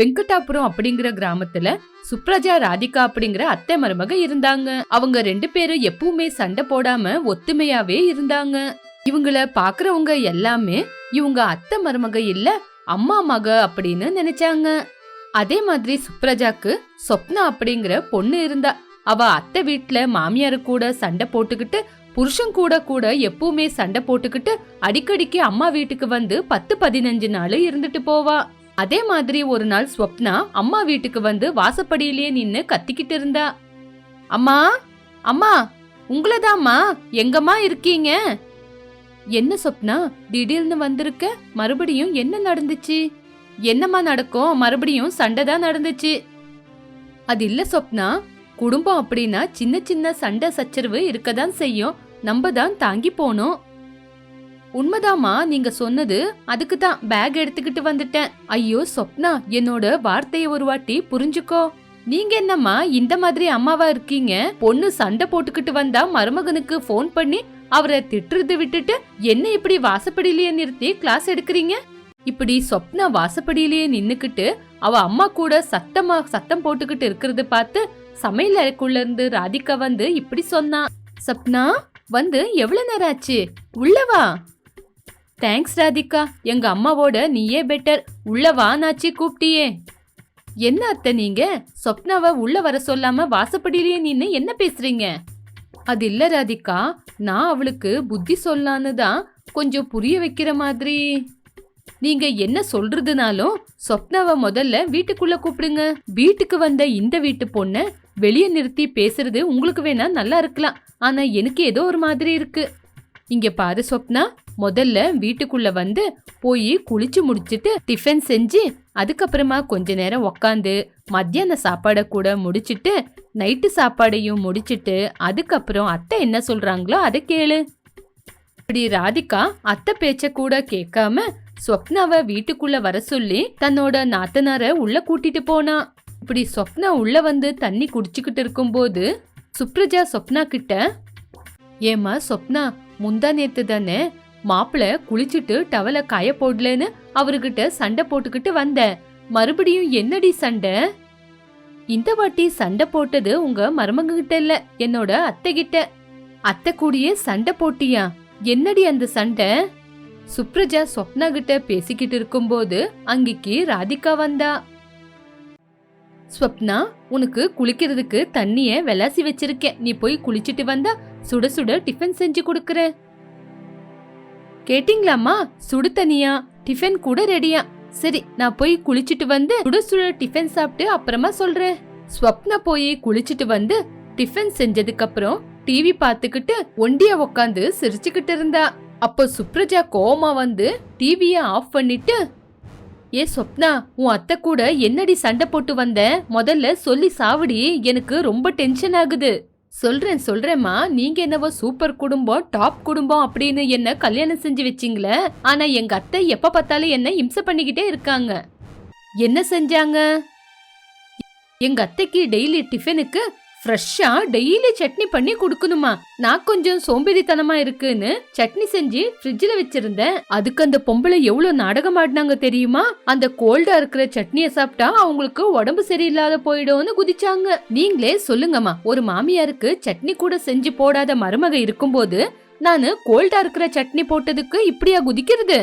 வெங்கடாபுரம் அப்படிங்கிற கிராமத்துல சுப்ரஜா ராதிகா அப்படிங்கிற அத்தை மருமக இருந்தாங்க. அவங்க ரெண்டு பேரும் எப்பவுமே சண்டை போடாம ஒத்துமையாவே இருந்தாங்க. இவங்கள பாக்குறவங்க எல்லாமே இவங்க அத்தை மருமக இல்ல அம்மா மக அப்படின்னு நினைச்சாங்க. அதே மாதிரி சுப்ரஜாக்கு சொப்னா அப்படிங்கிற பொண்ணு இருந்தா. அவ அத்தை வீட்ல மாமியாரு கூட சண்டை போட்டுக்கிட்டு புருஷன் கூட கூட எப்பவுமே சண்டை போட்டுக்கிட்டு அடிக்கடிக்கு அம்மா வீட்டுக்கு வந்து பத்து பதினஞ்சு நாள் இருந்துட்டு போவா. அதே மாதிரி ஒரு நாள் ஸ்வப்னா அம்மா வீட்டுக்கு வந்து வாசப்படியிலேயே நின்னு கத்திக்கிட்டு இருந்தா. அம்மா அம்மா உங்களதாம்மா எங்கம்மா இருக்கீங்க? என்ன சொப்னா திடீர்னு வந்திருக்க? மறுபடியும் என்ன நடந்துச்சு? என்னம்மா நடக்கும்? மறுபடியும் சண்டை தான் நடந்துச்சு. அது இல்ல சொப்னா குடும்பம் அப்படின்னா சின்ன சின்ன சண்டை சச்சரவு இருக்கதான் செய்யும். நம்ம தான் தாங்கி போனோம் உண்மைதாம்மா நீங்க சொன்னது. அதுக்கு தான் பேக் எடுத்துக்கிட்டு வந்துட்டேன். ஐயோ சொப்னா என்னோட வார்த்தையை ஒரு வாட்டி புரிஞ்சுக்கோ. நீங்க என்னம்மா இந்த மாதிரி அம்மாவா இருக்கீங்க? பொண்ணு சண்டை போட்டுக்கிட்டு வந்தா மருமகனுக்கு ஃபோன் பண்ணி அவரை திட்டுறது விட்டுட்டு என்ன இப்படி வாசப்படியிலேயே நிறுத்தி கிளாஸ் எடுக்கிறீங்க? இப்படி சொப்னா வாசப்படியிலேயே நின்னுக்கிட்டு அவ அம்மா கூட சத்தமா சத்தம் போட்டுக்கிட்டு இருக்கிறது பார்த்து சமையல் அறைக்குள்ள இருந்து ராதிகா வந்து இப்படி சொன்னா. சப்னா வந்து எவ்வளவு நேரம் ஆச்சு? உள்ளவா தேங்க்ஸ் ராதிகா எங்க அம்மாவோட நீயே பெட்டர் உள்ள வானாச்சி கூப்பிட்டியே. என்ன அத்தை நீங்க? சொப்னாவை உள்ள வர சொல்லாம வாசப்படியிலேயே நின்னு என்ன பேசுறீங்க? அது இல்ல ராதிகா. நான் அவளுக்கு புத்தி சொல்லான்னு தான் கொஞ்சம் புரிய வைக்கிற மாதிரி. நீங்க என்ன சொல்றதுனாலும் சொப்னாவை முதல்ல வீட்டுக்குள்ள கூப்பிடுங்க. வீட்டுக்கு வந்த இந்த வீட்டு பொண்ணை வெளியே நிறுத்தி பேசுறது உங்களுக்கு வேணா நல்லா இருக்கலாம். ஆனா எனக்கு ஏதோ ஒரு மாதிரி இருக்கு. இங்க பாரு சொப்னா முதல்ல வீட்டுக்குள்ள வந்து போய் குளிச்சு முடிச்சிட்டு டிஃபன் செஞ்சு அதுக்கப்புறமா கொஞ்ச நேரம் உக்காந்து மத்தியான சாப்பாடை கூட முடிச்சிட்டு நைட்டு சாப்பாடையும் முடிச்சிட்டு அதுக்கப்புறம் அத்தை என்ன சொல்றாங்களோ அதை கேளு. இப்படி ராதிகா அத்தை பேச்ச கூட கேட்காம சொப்னாவை வீட்டுக்குள்ள வர சொல்லி தன்னோட நாத்தனார உள்ள கூட்டிட்டு போனா. இப்படி சொப்னா உள்ள வந்து தண்ணி குடிச்சுக்கிட்டு இருக்கும்போது சுப்ரஜா சொப்னா கிட்ட ஏமா சொப்னா முந்தா நேத்து தானே மாப்பிள குளிச்சுட்டு டவல காய போடலன்னு அவர்கிட்ட சண்டை போட்டுக்கிட்டு வந்தேன். மறுபடியும் என்னடி சண்டை? இந்த வாட்டி சண்டை போட்டது உங்க மருமங்க கிட்ட இல்ல என்னோட அத்தை கிட்ட. அத்தை கூடயே சண்டை போட்டியா? என்னடி அந்த சண்டை? சுப்ரஜா சொப்னா கிட்ட பேசிக்கிட்டு இருக்கும்போது அங்கிக்கு ராதிகா வந்தா. ஸ்வப்னா உனக்கு குளிக்கிறதுக்கு தண்ணிய விளாசி வச்சிருக்கேன். நீ போய் குளிச்சிட்டு வந்தா சுட சுட டிஃபன் செஞ்சு கொடுக்கறேன் கேட்டிங்களாம்மா? சுடு தனியா டிஃபன் கூட ரெடியா சரி நான் போய் குளிச்சிட்டு வந்து சுட சுட டிஃபன் சாப்பிட்டு அப்புறமா சொல்றேன். ஸ்வப்னா போய் குளிச்சிட்டு வந்து டிஃபன் செஞ்சதுக்கு அப்புறம் டிவி பார்த்துக்கிட்டு ஒண்டியா உக்காந்து சிரிச்சுக்கிட்டு இருந்தா. அப்போ சுப்ரஜா கோமா வந்து டிவிய ஆஃப் பண்ணிட்டு ஏ சொப்னா உன் அத்தை கூட என்னடி சண்டை போட்டு வந்த? முதல்ல சொல்லி சாவடி எனக்கு ரொம்ப டென்ஷன் ஆகுது. சொல்றேன் சொல்றேம்மா. நீங்க என்னவோ சூப்பர் குடும்பம் டாப் குடும்பம் அப்படின்னு என்ன கல்யாணம் செஞ்சு வச்சிங்களே? ஆனா எங்க அத்தை எப்ப பார்த்தாலும் என்ன இம்சை பண்ணிக்கிட்டே இருக்காங்க. என்ன செஞ்சாங்க? எங்க அத்தைக்கு டெய்லி டிஃபனுக்கு ஃப்ரெஷ்ஷா டெய்லி சட்னி பண்ணி கொடுக்கணுமா? நான் கொஞ்சம் சோம்பேறித்தனமா இருக்குன்னு சட்னி செஞ்சு ஃப்ரிட்ஜ்ல வச்சிருந்தேன். அதுக்கு அந்த பொம்பளை எவ்வளவு நாடகம் ஆடினாங்க தெரியுமா? அந்த கோல்டா இருக்கிற சட்னிய சாப்பிட்டா அவங்களுக்கு உடம்பு சரியில்லாத போயிடும்னு குதிச்சாங்க. நீங்களே சொல்லுங்கம்மா ஒரு மாமியாருக்கு சட்னி கூட செஞ்சு போடாத மருமக இருக்கும்போது நானு கோல்டா இருக்கிற சட்னி போட்டதுக்கு இப்படியா குதிக்கிறது?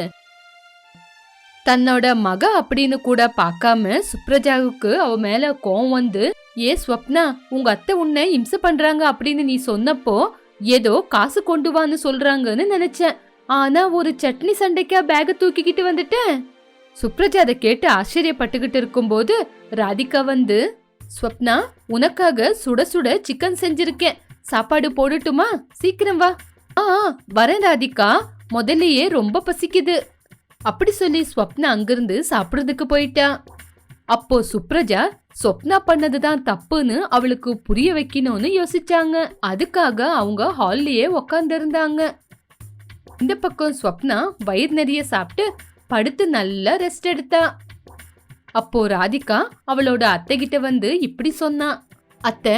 தன்னோட மக அப்படின்னு கூட பார்க்காம சுப்ரஜாவுக்கு அவ மேல கோவம் வந்து ஏ ஸ்வப்னா உங்க அத்தை உன்னை இம்சை பண்றாங்க அப்படின்னு நீ சொன்னப்போ ஏதோ காசு கொண்டு வான்னு சொல்றாங்கன்னு நினைச்சேன். ஆனா ஒரு சட்னி சண்டைக்கா பேக தூக்கிக்கிட்டு வந்துட்டேன். சுப்ரஜா அதை கேட்டு ஆச்சரியப்பட்டுக்கிட்டு இருக்கும்போது ராதிகா வந்து ஸ்வப்னா உனக்காக சுட சுட சிக்கன் செஞ்சிருக்கேன். சாப்பாடு போடட்டுமா? சீக்கிரம் வா. ஆ ஆ, வரேன் ராதிகா. முதல்லயே ரொம்ப பசிக்குது. அப்படி சொல்லி ஸ்வப்னா அங்கிருந்து சாப்பிடுறதுக்கு போயிட்டா. அப்போ சுப்ரஜா சொப்னா பண்ணதுதான் தப்புன்னு அவளுக்கு புரிய வைக்கணும்னு யோசிச்சாங்க. அதுக்காக அவங்க ஹால்லயே உக்காந்துருந்தாங்க. இந்த பக்கம் ஸ்வப்னா வயிறு நிறைய சாப்பிட்டு படுத்து நல்லா ரெஸ்ட் எடுத்தா. அப்போ ராதிகா அவளோட அத்தை கிட்ட வந்து இப்படி சொன்னா அத்தை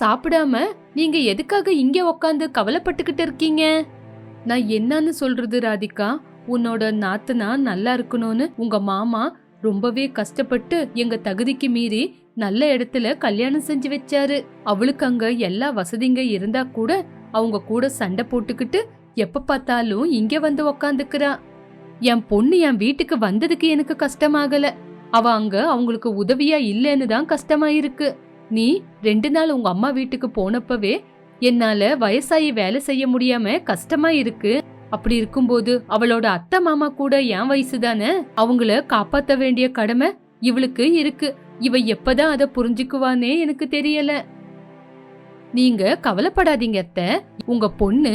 சாப்பிடாம நீங்க எதுக்காக இங்க உக்காந்து கவலைப்பட்டுக்கிட்டு இருக்கீங்க? நான் என்னன்னு சொல்றது ராதிகா? உன்னோட நாத்தனா நல்லா இருக்கணும்னு உங்க மாமா ரொம்பவே கஷ்டப்பட்டு எங்க தகுதிக்கு மீறி நல்ல இடத்துல கல்யாணம் செஞ்சு வச்சாரு. அவளுக்கு அங்க எல்லா வசதிங்க இருந்தா கூட அவங்க கூட சண்டை போட்டுக்கிட்டு எப்ப பார்த்தாலும் இங்க வந்து உக்காந்துக்கிறா. என் பொண்ணு என் வீட்டுக்கு வந்ததுக்கு எனக்கு கஷ்டமாகல. அவ அங்க அவங்களுக்கு உதவியா இல்லைன்னு தான் கஷ்டமாயிருக்கு. நீ ரெண்டு நாள் உங்க அம்மா வீட்டுக்கு போனப்பவே என்னால வயசாயி வேலை செய்ய முடியாம கஷ்டமா இருக்கு அப்படி இருக்கும்போது அவளோட அத்தை மாமா கூட என் வயசு தானே அவங்கள காப்பாத்த வேண்டிய கடமை இவளுக்கு இருக்கு. இவ எப்பதான் அதை புரிஞ்சுக்குவானே எனக்கு தெரியல. நீங்க கவலைப்படாதீங்க அத்தை. உங்க பொண்ணு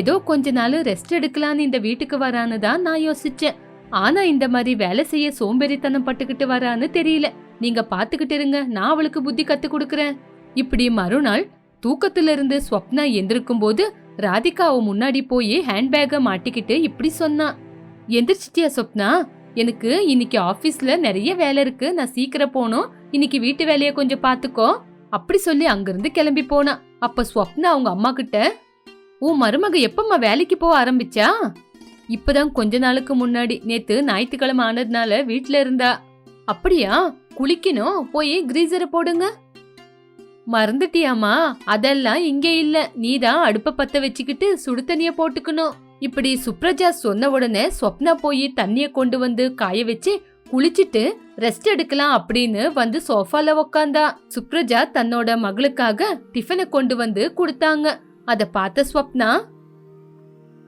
ஏதோ கொஞ்ச நாள் ரெஸ்ட் எடுக்கலான்னு இந்த வீட்டுக்கு வரான்னு தான் நான் யோசிச்சேன். ஆனா இந்த மாதிரி வேலை செய்ய சோம்பேறித்தனம் பட்டுக்கிட்டு வரான்னு தெரியல. நீங்க பாத்துக்கிட்டு இருங்க நான் அவளுக்கு புத்தி கத்து கொடுக்கறேன். இப்படி மறுநாள் தூக்கத்திலிருந்து ஸ்வப்னா எந்திருக்கும் போது ராதிகாவை முன்னாடி போய் ஹேண்ட்பேக்க மாட்டிக்கிட்டு இப்படி சொன்னான் எந்திரிச்சிட்டியா சொப்னா? எனக்கு இன்னைக்கு ஆபீஸ்ல நிறைய வேலை இருக்கு. நான் சீக்கிரம் போகணும். இன்னைக்கு வீட்டு வேலைய கொஞ்சம் பாத்துக்கோ அப்படி சொல்லி அங்கிருந்து கிளம்பி போனா. அப்ப ஸ்வப்னா அவங்க அம்மா கிட்ட உன் மருமக எப்பம்மா வேலைக்கு போக ஆரம்பிச்சா? இப்பதான் கொஞ்ச நாளுக்கு முன்னாடி. நேத்து ஞாயிற்றுக்கிழமை ஆனதுனால வீட்டுல இருந்தா. அப்படியா? குளிக்கணும். போய் கிரீசரை போடுங்க. மறந்துட்டியாமா அதெல்லாம் இங்க இல்ல. நீதான் அடுப்ப பத்த வச்சுக்கிட்டு சுடு தண்ணிய போட்டுக்கணும். இப்படி சுப்ரஜா சொன்ன உடனே ஸ்வப்னா போய் தண்ணிய கொண்டு வந்து காய வச்சு குளிச்சிட்டு ரெஸ்ட் எடுக்கலாம் அப்படின்னு வந்து சோஃபால உக்காந்தா. சுப்ரஜா தன்னோட மகளுக்காக டிஃபனை கொண்டு வந்து கொடுத்தாங்க. அத பார்த்த ஸ்வப்னா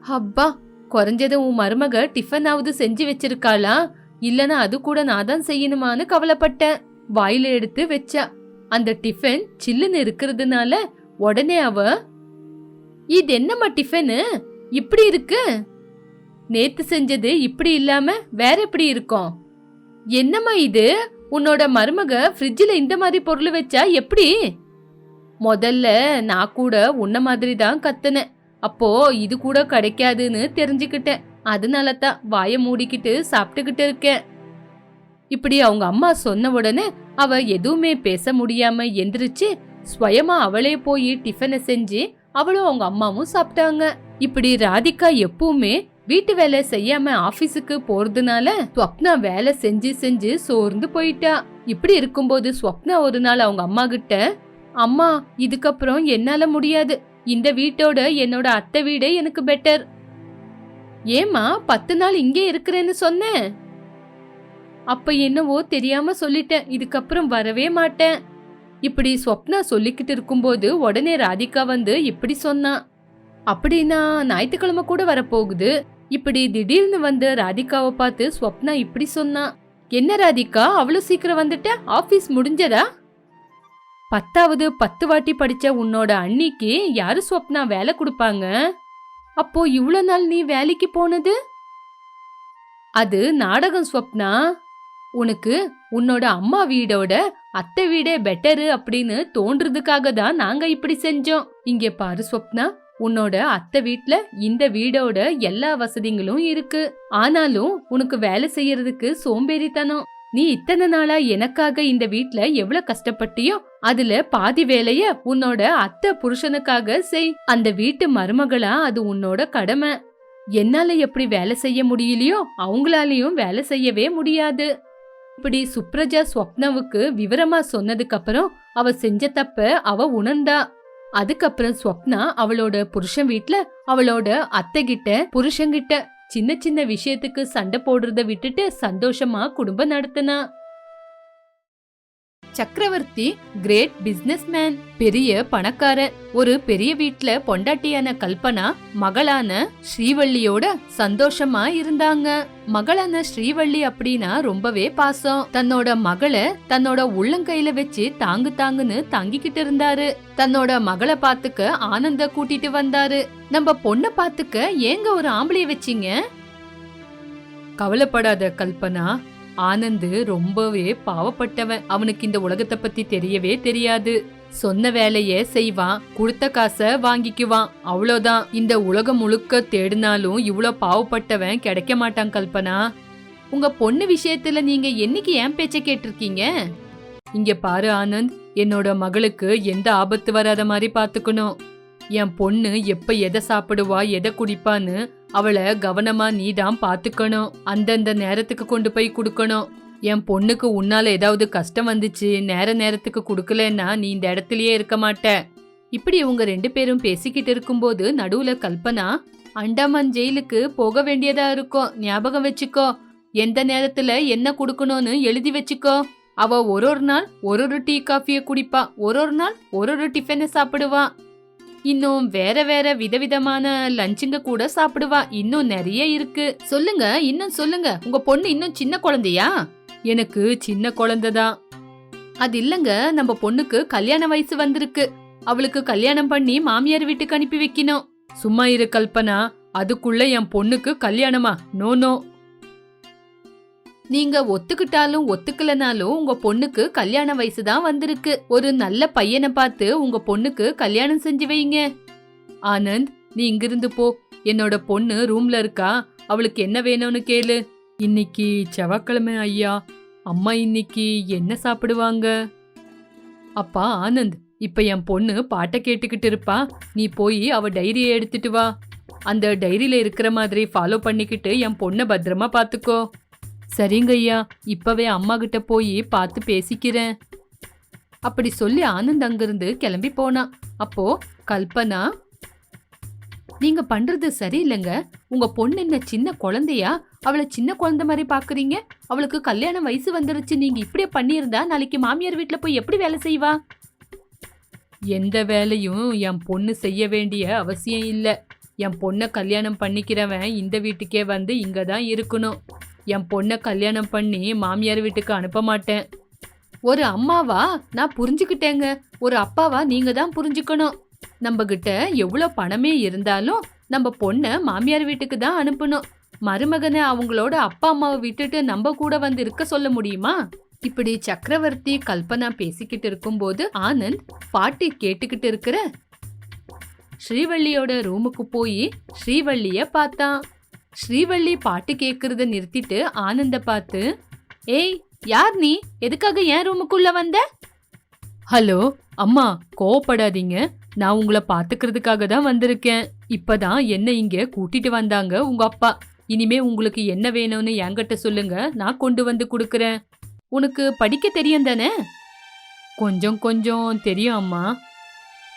அப்பா குறைஞ்சது உன் மருமக டிஃபனாவது செஞ்சு வச்சிருக்காளா? இல்லனா அது கூட நான் தான் செய்யணுமான்னு கவலைப்பட்டேன். வாயில எடுத்து வச்சா. அந்த டிஃபன் சில்லுன்னு இருக்கிறதுனால உடனே அவ இது என்னம்மா டிஃபனு இப்படி இருக்கு? நேத்து செஞ்சது இப்படி இல்லாம வேற எப்படி இருக்கும்? என்னம்மா இது? உன்னோட மருமக ஃப்ரிட்ஜில் இந்த மாதிரி பொருள் வச்சா எப்படி? முதல்ல நான் கூட உன்ன மாதிரி தான் கத்துனேன் அப்போ இது கூட கிடைக்காதுன்னு தெரிஞ்சுக்கிட்டேன். அதனால தான் வாயை மூடிக்கிட்டு சாப்பிட்டுக்கிட்டு இருக்கேன். இப்படி அவங்க அம்மா சொன்ன உடனே அவ எதுவுமே பேச முடியாம எந்திரிச்சு ஸ்வயமா அவளே போய் டிஃபனை செஞ்சு அவளும் அவங்க அம்மாவும் சாப்பிட்டாங்க. இப்படி ராதிகா எப்பவுமே வீட்டு வேலை செய்யாம ஆபீஸுக்கு போறதுனால ஸ்வப்னா வேலை செஞ்சு செஞ்சு சோர்ந்து போயிட்டா. இப்படி இருக்கும்போது ஸ்வப்னா ஒரு நாள் அவங்க அம்மா கிட்ட அம்மா இதுக்கப்புறம் என்னால முடியாது. இந்த வீட்டோட என்னோட அத்தை வீடே எனக்கு பெட்டர் ஏமா பத்து நாள் இங்கே இருக்கிறேன்னு சொன்னேன். அப்ப என்னவோ தெரியாம சொல்லிட்டேன். இதுக்கப்புறம் வரவே மாட்டேன். இப்படி ஸ்வப்னா சொல்லிக்கிட்டு இருக்கும்போது உடனே ராதிகா வந்து இப்படி சொன்னான் அப்படின்னா ஞாயிற்றுக்கிழமை கூட வரப்போகுது. இப்படி திடீர்னு வந்து ராதிகாவை பார்த்து ஸ்வப்னா இப்படி சொன்னான் என்ன ராதிகா அவ்வளோ சீக்கிரம் வந்துட்ட? ஆஃபீஸ் முடிஞ்சதா? பத்தாவது பத்து வாட்டி படித்த உன்னோட அண்ணிக்கு யாரு ஸ்வப்னா வேலை கொடுப்பாங்க? அப்போ இவ்வளோ நாள் நீ வேலைக்கு போனது? அது நாடகம் ஸ்வப்னா. உனக்கு உன்னோட அம்மா வீடோட அத்தை வீடே பெட்டரு அப்படின்னு தோன்றதுக்காக தான் நாங்க இப்படி செஞ்சோம். இங்க பாரு ஸ்வப்னா உன்னோட அத்தை வீட்ல இந்த வீடோட எல்லா வசதிகளும் இருக்கு. ஆனாலும் உனக்கு வேலை செய்யறதுக்கு சோம்பேறித்தனம். நீ இத்தனை நாளா எனக்காக இந்த வீட்ல எவ்வளவு கஷ்டப்பட்டியோ அதுல பாதி வேலைய உன்னோட அத்தை புருஷனுக்காக செய். அந்த வீட்டு மருமகளா அது உன்னோட கடமை. என்னால எப்படி வேலை செய்ய முடியலையோ அவங்களாலையும் வேலை செய்யவே முடியாது. இப்படி சுப்ரஜா ஸ்வப்னாவுக்கு விவரமா சொன்னதுக்கு அப்புறம் அவ செஞ்ச தப்ப அவ உணர்ந்தா. அதுக்கப்புறம் ஸ்வப்னா அவளோட புருஷன் வீட்டுல அவளோட அத்தை கிட்ட புருஷங்கிட்ட சின்ன சின்ன விஷயத்துக்கு சண்டை போடுறத விட்டுட்டு சந்தோஷமா குடும்பம் நடத்தினா. சக்கரவர்த்தி கிரேட் பிசினஸ்மேன் பெரிய பணக்காரர் ஒரு பெரிய வீட்ல பொண்டாட்டியான கல்பனா மகளான ஸ்ரீவள்ளியோட சந்தோஷமா இருந்தாங்க. மகளான ஸ்ரீவள்ளி அப்படின்னா ரொம்பவே பாசம். தன்னோட மகளை தன்னோட உள்ளங்கையில வச்சு தாங்கு தாங்குன்னு தாங்கிக்கிட்டு இருந்தாரு. தன்னோட மகளை பாத்துக்க ஆனந்த கூட்டிட்டு வந்தாரு. நம்ம பொண்ண பாத்துக்க ஏங்க ஒரு ஆம்பளைய வச்சீங்க? கவலைப்படாத கல்பனா ஆனந்து ரொம்பவே பாவப்பட்டவன். அவனுக்கு இந்த உலகத்தை பத்தி தெரியவே தெரியாது. சொன்ன வேலைய செய்வான் கொடுத்த காசை வாங்கிக்குவான் அவ்வளோதான். இந்த உலகம் முழுக்க தேடினாலும் இவ்வளோ பாவப்பட்டவன் கிடைக்க மாட்டான் கல்பனா. உங்க பொண்ணு விஷயத்துல நீங்க என்னைக்கு ஏன் பேச்ச கேட்டிருக்கீங்க? இங்க பாரு ஆனந்த் என்னோட மகளுக்கு எந்த ஆபத்து வராத மாதிரி பாத்துக்கணும் என் பொண்ணு எப்ப எதை சாப்பிடுவா எதை குடிப்பான்னு அவளை கவனமா நீ தான் பாத்துக்கணும் அந்தந்த நேரத்துக்கு கொண்டு போய் கொடுக்கணும். என் பொண்ணுக்கு உன்னால ஏதாவது கஷ்டம் வந்துச்சு நேர நேரத்துக்கு கொடுக்கலன்னா நீ இந்த இடத்துலயே இருக்க மாட்ட. இப்படி இவங்க ரெண்டு பேரும் பேசிக்கிட்டு இருக்கும்போது நடுவுல கல்பனா அண்டாமான் ஜெயிலுக்கு போக வேண்டியதா இருக்கும் ஞாபகம் வச்சுக்கோ. எந்த நேரத்துல என்ன கொடுக்கணும்னு எழுதி வச்சுக்கோ. அவ ஒரு ஒரு நாள் ஒரு ஒரு டீ காஃபியை குடிப்பா. ஒரு ஒரு நாள் ஒரு ஒரு டிஃபனை சாப்பிடுவா. இன்னும் வேற வேற விதவிதமான லஞ்சுங்க கூட சாப்பிடுவா. இன்னும் நிறைய இருக்கு. சொல்லுங்க இன்னும் சொல்லுங்க. உங்க பொண்ணு இன்னும் சின்ன குழந்தையா? எனக்கு சின்ன குழந்தைதான் அது இல்லங்க நம்ம பொண்ணுக்கு கல்யாண வயசு வந்திருக்கு. அவளுக்கு கல்யாணம் பண்ணி மாமியார் வீட்டுக்கு அனுப்பி வைக்கணும். சும்மா இரு கல்பனா அதுக்குள்ள என் பொண்ணுக்கு கல்யாணமா? No no. நீங்க ஒத்துக்கிட்டாலும் ஒத்துக்கலனாலும் உங்க பொண்ணுக்கு கல்யாண வயசு தான் வந்திருக்கு. ஒரு நல்ல பையனை பார்த்து உங்க பொண்ணுக்கு கல்யாணம் செஞ்சு வைங்க. ஆனந்த் நீ இங்கிருந்து போ. என்னோட பொண்ணு ரூம்ல இருக்கா. அவளுக்கு என்ன வேணும்னு கேளு. இன்னைக்கு செவ்வாய்க்கிழமை ஐயா. அம்மா இன்னைக்கு என்ன சாப்பிடுவாங்க? அப்பா ஆனந்த் இப்ப என் பொண்ணு பாட்டை கேட்டுக்கிட்டு இருப்பா. நீ போய் அவ டைரியை எடுத்துட்டு வா. அந்த டைரியில இருக்கிற மாதிரி ஃபாலோ பண்ணிக்கிட்டு என் பொண்ணை பத்திரமா பாத்துக்கோ சரிங்க ஐயா இப்பவே அம்மா கிட்ட போய் பார்த்து பேசிக்கிறேன். அப்படி சொல்லி ஆனந்த் அங்கிருந்து கிளம்பி போனான் அப்போ கல்பனா நீங்க பண்றது சரியில்லைங்க. உங்க பொண்ணு என்ன சின்ன குழந்தையா? அவளை சின்ன குழந்தை மாதிரி பாக்குறீங்க? அவளுக்கு கல்யாணம் வயசு வந்துருச்சு. நீங்க இப்படியே பண்ணியிருந்தா நாளைக்கு மாமியார் வீட்டுல போய் எப்படி வேலை செய்வா? எந்த வேலையும் என் பொண்ணு செய்ய வேண்டிய அவசியம் இல்லை. என் பொண்ணை கல்யாணம் பண்ணிக்கிறவன் இந்த வீட்டுக்கே வந்து இங்கே தான் இருக்கணும். என் பொண்ணை கல்யாணம் பண்ணி மாமியார் வீட்டுக்கு அனுப்ப மாட்டேன். ஒரு அம்மாவா? நான் புரிஞ்சுக்கிட்டேங்க. ஒரு அப்பாவா நீங்க தான் புரிஞ்சுக்கணும். நம்ம கிட்ட எவ்வளோ பணமே இருந்தாலும் நம்ம பொண்ணை மாமியார் வீட்டுக்கு தான் அனுப்பணும். மருமகனை அவங்களோட அப்பா அம்மாவை விட்டுட்டு நம்ம கூட வந்து இருக்க சொல்ல முடியுமா? இப்படி சக்கரவர்த்தி கல்பனா பேசிக்கிட்டு இருக்கும்போது ஆனந்த் பாட்டி கேட்டுக்கிட்டு இருக்கிற ஸ்ரீவள்ளியோட ரூமுக்கு போய் ஸ்ரீவள்ளிய பார்த்தான். ஸ்ரீவள்ளி பாட்டு கேட்கறத நிறுத்திட்டு ஆனந்த பார்த்து ஏய் யார் நீ? எதுக்காக என் ரூமுக்குள்ள வந்த? ஹலோ அம்மா கோவப்படாதீங்க. நான் உங்களை பாத்துக்கிறதுக்காக தான் வந்திருக்கேன். இப்பதான் என்ன இங்க கூட்டிட்டு வந்தாங்க உங்க அப்பா. இனிமே உங்களுக்கு என்ன வேணும்னு என்கிட்ட சொல்லுங்க. நான் கொண்டு வந்து கொடுக்கறேன். உனக்கு படிக்க தெரியும் தானே? கொஞ்சம் கொஞ்சம் தெரியும் அம்மா.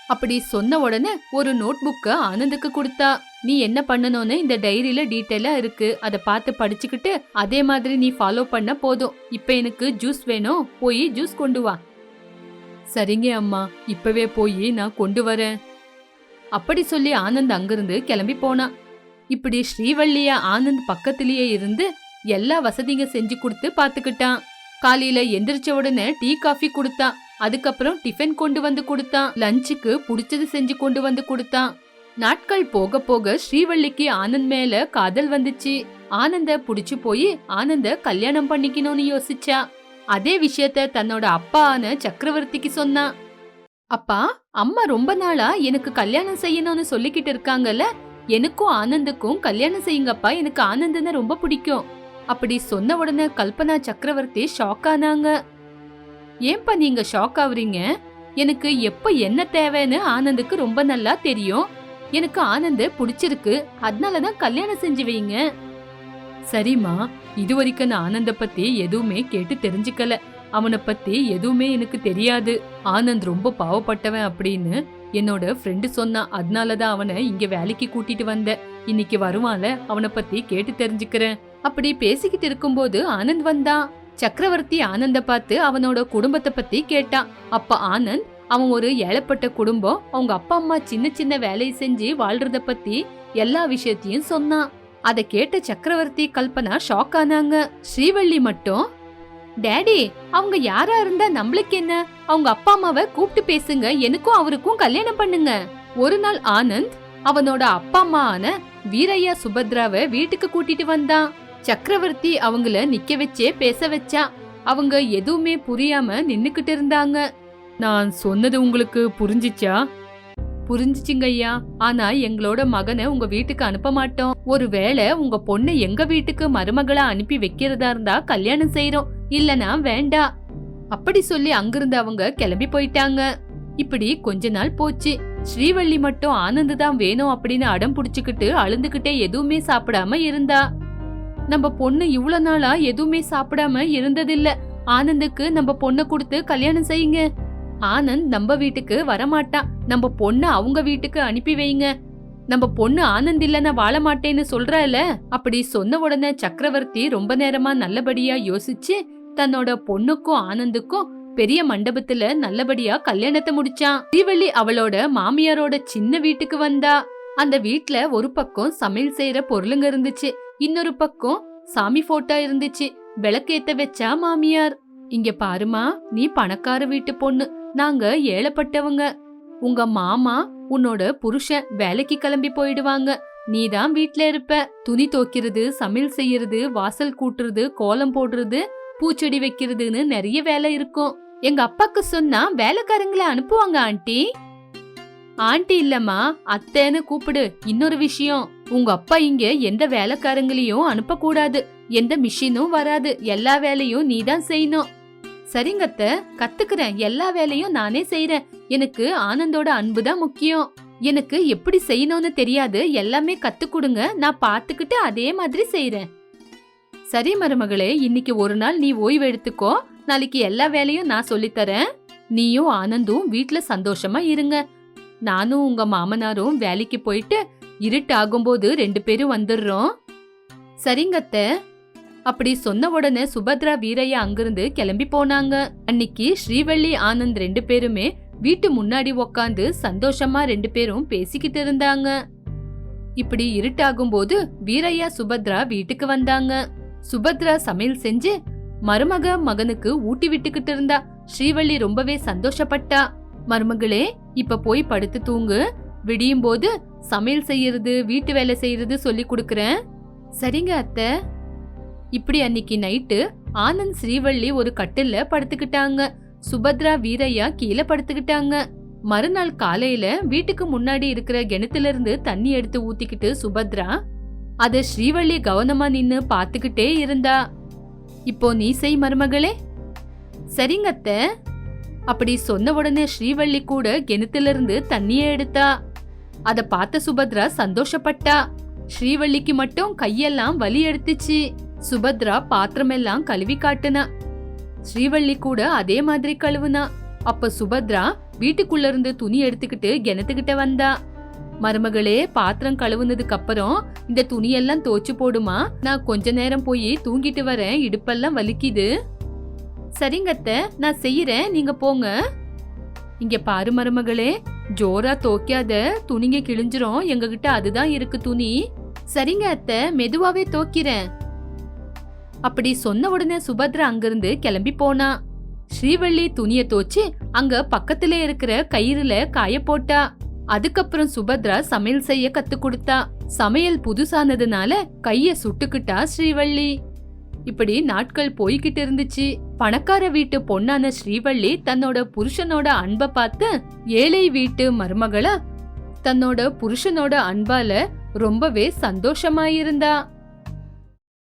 அப்படி சொன்ன உடனே ஒரு நோட் புக்கை ஆனந்துக்கு கொடுத்தா. நீ என்ன பண்ணணும்னு இந்த டைரியில டீட்டெயிலா இருக்கு. அதை பார்த்து படிச்சுக்கிட்டு அதே மாதிரி நீ ஃபாலோ பண்ண போதும். இப்ப எனக்கு ஜூஸ் வேணும். போய் ஜூஸ் கொண்டு வா. சரிங்க அம்மா. இப்பவே போய் நான் கொண்டு வரேன். அப்படி சொல்லி ஆனந்த் அங்கிருந்து கிளம்பி போனான் இப்படி ஸ்ரீவள்ளிய ஆனந்த் பக்கத்திலேயே இருந்து எல்லா வசதிங்க செஞ்சு கொடுத்து பாத்துக்கிட்டான் காலையில எந்திரிச்ச உடனே டீ காஃபி கொடுத்தான் அதுக்கப்புறம் டிஃபன் கொண்டு வந்து கொடுத்தான் லஞ்சுக்கு புடிச்சது செஞ்சு கொண்டு வந்து கொடுத்தான் நாட்கள் போக போக ஸ்ரீவள்ளிக்கு ஆனந்த் மேல காதல் வந்துச்சு. ஆனந்த புடிச்சு போய் ஆனந்த கல்யாணம் பண்ணிக்கணும்னு யோசிச்சா. அதே விஷயத்த தன்னோட அப்பான்னு சக்கரவர்த்திக்கு சொன்னான் அப்பா அம்மா ரொம்ப நாளா எனக்கு கல்யாணம் செய்யணும்னு சொல்லிக்கிட்டு இருக்காங்கல்ல? எனக்கும் ஆனந்துக்கும் கல்யாணம் செய்யுங்கப்பா. எனக்கு ஆனந்தன ரொம்ப பிடிக்கும். அப்படி சொன்ன உடனே கல்பனா சக்கரவர்த்தி ஷாக் ஆனாங்க. ஏன்பா நீங்க ஷாக் ஆகுறீங்க எனக்கு எப்ப என்ன தேவைன்னு ஆனந்துக்கு ரொம்ப நல்லா தெரியும். எனக்கு ஆனந்த பிடிச்சிருக்கு. அதனாலதான் கல்யாணம் செஞ்சு வைங்க. சரிம்மா இது வரைக்கும் நான் ஆனந்த பத்தி எதுவுமே கேட்டு தெரிஞ்சுக்கல. அவனை பத்தி எதுவுமே எனக்கு தெரியாது. ஆனந்த் ரொம்ப பாவப்பட்டவன் அப்படின்னு என்னோட ஃப்ரெண்டு சொன்னான். அதனாலதான் அவனை இங்க வேலைக்கு கூட்டிட்டு வந்தேன் இன்னைக்கு வருவான்ல அவனை பத்தி கேட்டு தெரிஞ்சுக்கிறேன். அப்படி பேசிக்கிட்டு இருக்கும்போது ஆனந்த் வந்தான். சக்கரவர்த்தி ஆனந்த பார்த்து அவனோட குடும்பத்தை பத்தி கேட்டான். அப்ப ஆனந்த் அவன் ஒரு ஏழப்பட்ட குடும்பம். அவங்க அப்பா அம்மா சின்ன சின்ன வேலையை செஞ்சு வாழ்றத பத்தி எல்லா விஷயத்தையும் சொன்னான். அதை கேட்ட சக்கரவர்த்தி கல்பனா ஷாக் ஆனாங்க. ஸ்ரீவள்ளி மட்டும் டேடி அவங்க யாரா இருந்தா நம்மளுக்கு என்ன? அவங்க அப்பா அம்மாவை கூப்பிட்டு பேசுங்க. எனக்கும் அவருக்கும் கல்யாணம் பண்ணுங்க. ஒரு நாள் ஆனந்த் அவனோட அப்பா அம்மா ஆன வீரையா சுபத்ராவை வீட்டுக்கு கூட்டிட்டு வந்தான். சக்கரவர்த்தி அவங்கள நிக்க வச்சே பேச வச்சா. அவங்க எதுவுமே புரியாம நின்னுக்கிட்டு இருந்தாங்க. நான் சொன்னது உங்களுக்கு புரிஞ்சிச்சா? புரிஞ்சிச்சுங்க ஐயா. ஆனா எங்களோட மகனை உங்க வீட்டுக்கு அனுப்ப மாட்டோம். ஒருவேளை உங்க பொண்ணை எங்க வீட்டுக்கு மருமகளா அனுப்பி வைக்கிறதா இருந்தா கல்யாணம் செய்யறோம் இல்லனா வேண்டாம் அப்படி சொல்லி அங்கிருந்து அவங்க கிளம்பி போயிட்டாங்க. இப்படி கொஞ்ச நாள் போச்சு. ஸ்ரீவள்ளி மட்டும் ஆனந்து தான் வேணும் அப்படின்னு அடம் புடிச்சுக்கிட்டு அழுந்துகிட்டே எதுவுமே சாப்பிடாம இருந்தா. நம்ம பொண்ணு இவ்வளவு நாளா எதுவுமே சாப்பிடாம இருந்ததில்ல. ஆனந்துக்கு நம்ம பொண்ணை கொடுத்து கல்யாணம் செய்யுங்க. ஆனந்த் நம்ம வீட்டுக்கு வரமாட்டான். நம்ம பொண்ணு அவங்க வீட்டுக்கு அனுப்பி வைங்க. நம்ம பொண்ணு ஆனந்த் இல்லைன்னா வாழ மாட்டேன்னு சொல்றால அப்படி சொன்ன உடனே சக்கரவர்த்தி ரொம்ப நேரமா நல்லபடியா யோசிச்சு தன்னோட பொண்ணுக்கும் ஆனந்துக்கும் பெரிய மண்டபத்துல நல்லபடியா கல்யாணத்தை முடிச்சான். ஸ்ரீவள்ளி அவளோட மாமியாரோட சின்ன வீட்டுக்கு வந்தா. அந்த வீட்ல ஒரு பக்கம் சமையல் செய்யற பொருளுங்க இருந்துச்சு. இன்னொரு பக்கம் சாமி போட்டோ இருந்துச்சு. விளக்கேத்த வச்சா மாமியார். இங்க பாருமா நீ பணக்கார வீட்டு பொண்ணு. நாங்க ஏழப்பட்டவங்க. உங்க மாமா உன்னோட புருஷன் வேலைக்கு கிளம்பி போயிடுவாங்க. நீ தான் வீட்ல இருப்ப. துணி துவைக்கிறது சமையல் செய்யறது வாசல் கூட்டுறது கோலம் போடுறது பூச்செடி வைக்கிறதுன்னு நிறைய வேலை இருக்கும். எங்க அப்பாக்கு சொன்னா வேலைக்காரங்களை அனுப்புவாங்க ஆண்டி. ஆண்டி இல்லம்மா அத்தைன்னு கூப்பிடு. இன்னொரு விஷயம் உங்க அப்பா இங்க எந்த வேலைக்காரங்களையும் அனுப்ப கூடாது எந்த மிஷினும் வராது. எல்லா வேலையும் நீ தான் செய்யணும். சரிங்கத்த கத்துக்கிறேன். எல்லா வேலையும் நானே செய்யறேன் எனக்கு ஆனந்தோட அன்பு தான் முக்கியம். எனக்கு எப்படி செய்யணும்னு தெரியாது. எல்லாமே கத்து கொடுங்க நான் பார்த்துக்கிட்டு அதே மாதிரி செய்யறேன் சரி மருமகளே இன்னைக்கு ஒரு நாள் நீ ஓய்வு எடுத்துக்கோ. நாளைக்கு எல்லா வேலையும் நான் சொல்லித்தரேன். நீயும் ஆனந்தும் வீட்டுல சந்தோஷமா இருங்க. நானும் உங்க மாமனாரும் வேலைக்கு போயிட்டு இருட்டு ஆகும்போது ரெண்டு பேரும் வந்துடுறோம். சரிங்கத்தை. அப்படி சொன்ன உடனே சுபத்ரா வீரையா அங்கிருந்து கிளம்பி போனாங்க. அன்னைக்கு ஸ்ரீவள்ளி ஆனந்த் ரெண்டு பேருமே வீட்டு முன்னாடி உக்காந்து சந்தோஷமா ரெண்டு பேரும் பேசிக்கிட்டு இருந்தாங்க. இப்படி இருட்டாகும்போது வீரையா சுபத்ரா வீட்டுக்கு வந்தாங்க. சுபத்ரா சமையல் செஞ்சு மருமக மகனுக்கு ஊட்டி விட்டுக்கிட்டு இருந்தா. ஸ்ரீவள்ளி ரொம்பவே சந்தோஷப்பட்டா. மருமகளே இப்ப போய் படுத்து தூங்கு. விடியும் போது சமையல் செய்யறது வீட்டு வேலை செய்யறது சொல்லி கொடுக்கறேன். சரிங்க அத்தை. இப்படி அன்னைக்கு நைட்டு ஆனந்த் ஸ்ரீவள்ளி ஒரு கட்டில்ல படுத்துக்கிட்டாங்க. சுபத்ரா வீரையா கீழே படுத்துக்கிட்டாங்க. மறுநாள் காலையில வீட்டுக்கு முன்னாடி இருக்கிற கிணத்துல இருந்து தண்ணி எடுத்து ஊத்திக்கிட்டு சுபத்ரா அத ஸ்ரீவள்ளி கவனமா நின்னு பாத்துக்கிட்டே இருந்தா. இப்போ நீ செய் மருமகளே. சரிங்க அத்தை. அப்படி சொன்ன உடனே ஸ்ரீவள்ளி கூட கிணத்துல இருந்து தண்ணிய எடுத்தா. அத பார்த்த சுபத்ரா சந்தோஷப்பட்டா. ஸ்ரீவள்ளிக்கு மட்டும் கையெல்லாம் வலி எடுத்துச்சு. சுபத்ரா பாத்திரமெல்லாம் கழுவி காட்டுனா. ஸ்ரீவள்ளி கூட அதே மாதிரி கழுவுனா. அப்ப சுபத்ரா வீட்டுக்குள்ள இருந்து துணி எடுத்துக்கிட்டு கிணத்துக்கிட்ட வந்தா. மருமகளே பாத்திரம் கழுவுனதுக்கு அப்புறம் இந்த துணியெல்லாம் தோச்சு போடுமா? நான் கொஞ்ச நேரம் போய் தூங்கிட்டு வரேன் இடுப்பெல்லாம் வலிக்குது. சரிங்க அத்தை நான் செய்யறேன் நீங்க போங்க. இங்க பாரு மருமகளே ஜோரா தோக்காத துணிங்க கிழிஞ்சிரும் எங்ககிட்ட அதுதான் இருக்கு துணி. சரிங்க அத்தை மெதுவாவே தோக்கிறேன் அப்படி சொன்ன உடனே சுபத்ரா அங்கிருந்து கிளம்பி போனா. ஸ்ரீவள்ளி துணிய தோச்சு அங்க பக்கத்துல இருக்கிற கயிறுல காய போட்டா. அதுக்கப்புறம் சுபத்ரா சமையல் செய்ய கத்து கொடுத்தா. சமையல் புதுசானதுனால கைய சுட்டுக்கிட்டா ஸ்ரீவள்ளி. இப்படி நாட்கள் போய்கிட்டு இருந்துச்சு. பணக்கார வீட்டு பொண்ணான ஸ்ரீவள்ளி தன்னோட புருஷனோட அன்பை பார்த்து ஏழை வீட்டு மருமகள தன்னோட புருஷனோட அன்பால ரொம்பவே சந்தோஷமாயிருந்தா.